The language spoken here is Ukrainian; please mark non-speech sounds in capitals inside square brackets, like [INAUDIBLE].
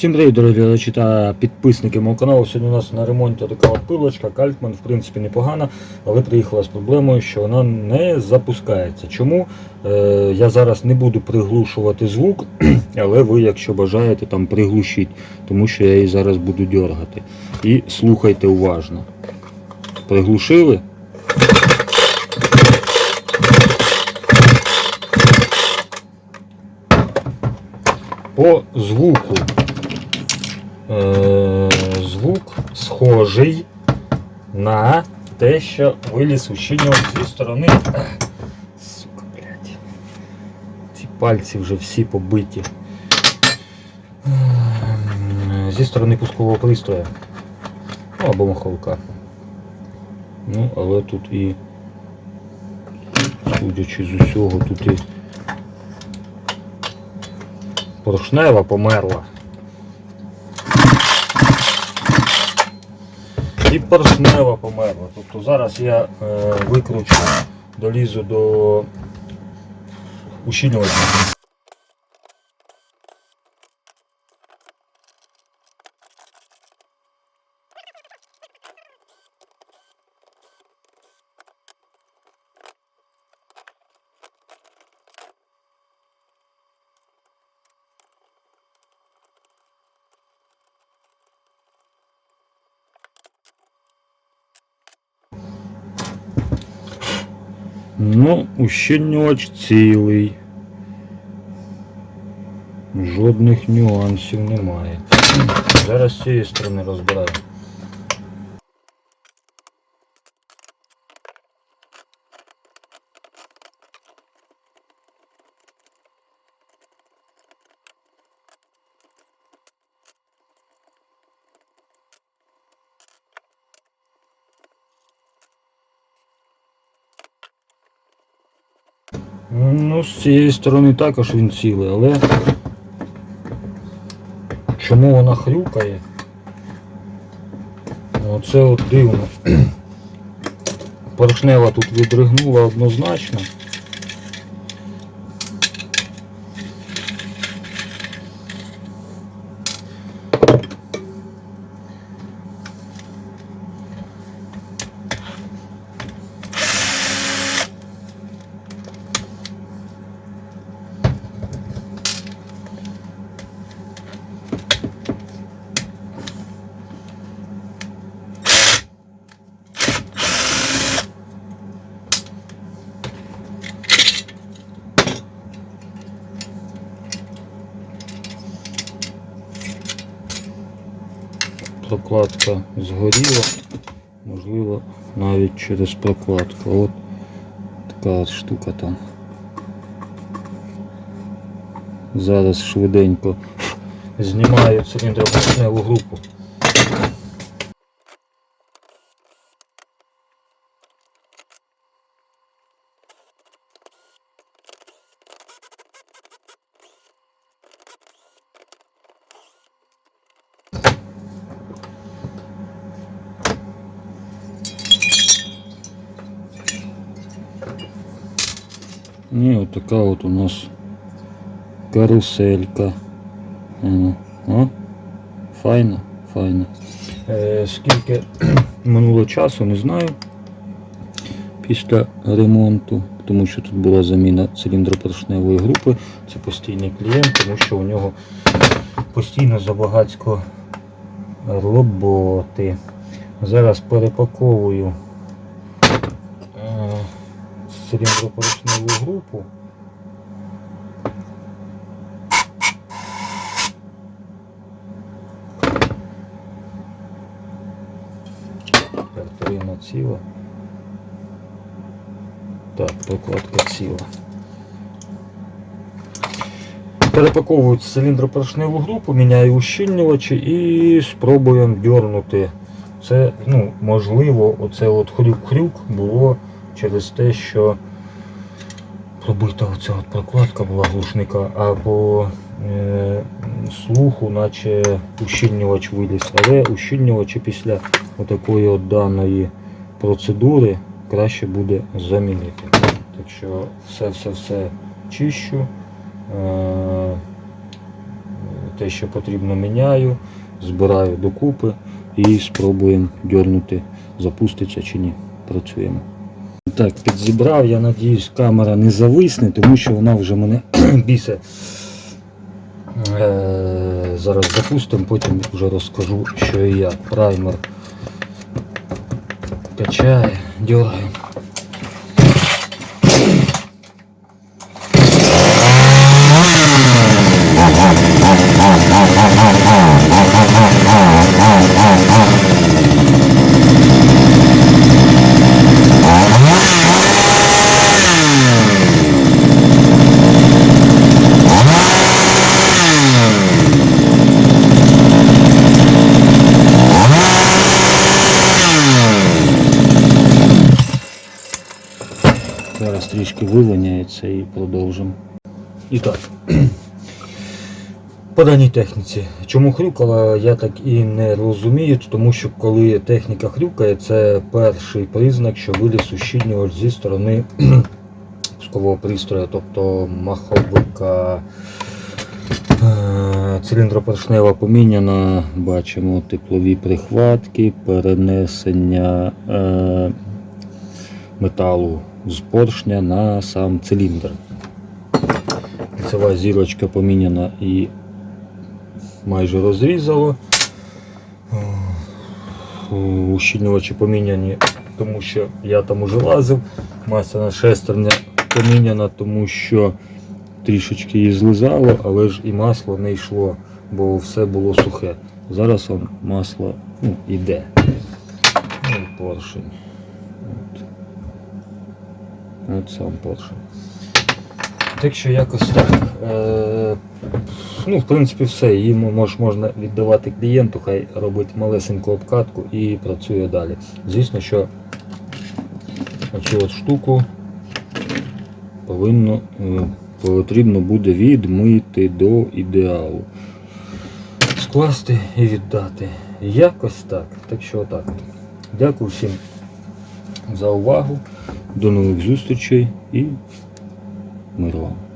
Всім привіт, дорогі глядачі та підписники мого каналу. Сьогодні у нас на ремонті така от пилочка, Кальтман, в принципі, непогана, але приїхала з проблемою, що вона не запускається. Чому? Е, я зараз не буду приглушувати звук, [CLEARS THROAT] але ви, якщо бажаєте, там приглушіть, тому що я її зараз буду дергати. І слухайте уважно. Приглушили? По звуку звук схожий на те, що виліз ущільнювач зі сторони. Сука, блядь. Ці пальці вже всі побиті. Ем, Зі сторони пускового пристрою. Ну або маховика. Ну, але тут і, судячи з усього, тут і поршнева померла. І поршнева померла. Тобто зараз я е, викручу, долізу до ущільнювача. Ну, ущільнювач цілий. Жодних нюансів немає. Зараз з цієї сторони розбираю. Ну, з цієї сторони також він цілий, але чому вона хрюкає? Оце от дивно. [CLEARS THROAT] Поршнева тут відригнула однозначно. Прокладка згоріла, можливо, навіть через прокладку. От така штука там. Зараз швиденько знімаю циліндропоршневу групу. І от така от у нас каруселька. О, файно, файно. Е, скільки [CLEARS THROAT] минуло часу, не знаю. Після ремонту, тому що тут була заміна циліндропоршневої групи. Це постійний клієнт, тому що у нього постійно забагацько роботи. Зараз перепаковую циліндропоршневу групу. Картина ціла. Так, прокладка ціла. Перепаковую циліндропоршневу групу, міняю ущільнювачі і спробуємо дьорнути. Це, ну, можливо, оце от хрюк-хрюк було через те, що пробита оця от прокладка була глушника, або е, слуху, наче ущільнювач виліз. Але ущільнювачі після отакої от даної процедури краще буде замінити. Так що все-все-все чищу. Е, те, що потрібно, міняю, збираю докупи і спробуємо дьорнути, запуститься чи ні. Працюємо. Так, підзібрав, я надіюсь, камера не зависне, тому що вона вже мене [CLEARS THROAT] бісе. Е, зараз запустимо, потім вже розкажу, що і як. Праймер качає, дергає. Зараз трішки вивиняється і продовжимо. І так. По даній техніці. Чому хрюкала, я так і не розумію, тому що коли техніка хрюкає, це перший признак, що виліз ущільнювач зі сторони [CLEARS THROAT] пускового пристрою, тобто маховика. Е, Циліндропоршнева поміняна, бачимо теплові прихватки, перенесення е, металу з поршня на сам циліндр. Кільцева зірочка поміняна і майже розрізало. Е, Ущільнювачі поміняні, тому що я там уже лазив. Масляна шестерня поміняна, тому що трішечки її злизало, але ж і масло не йшло, бо все було сухе. Зараз он масло ну, іде. Ну, поршень. От. От сам поршень. Так що якось так. Е, ну, в принципі, все. Її мож, можна віддавати клієнту, хай робить малесеньку обкатку і працює далі. Звісно, що оцю от штуку повинно, е, потрібно буде відмити до ідеалу. Скласти і віддати. Якось так. Так що отак. Дякую всім за увагу. До нових зустрічей і миру вам.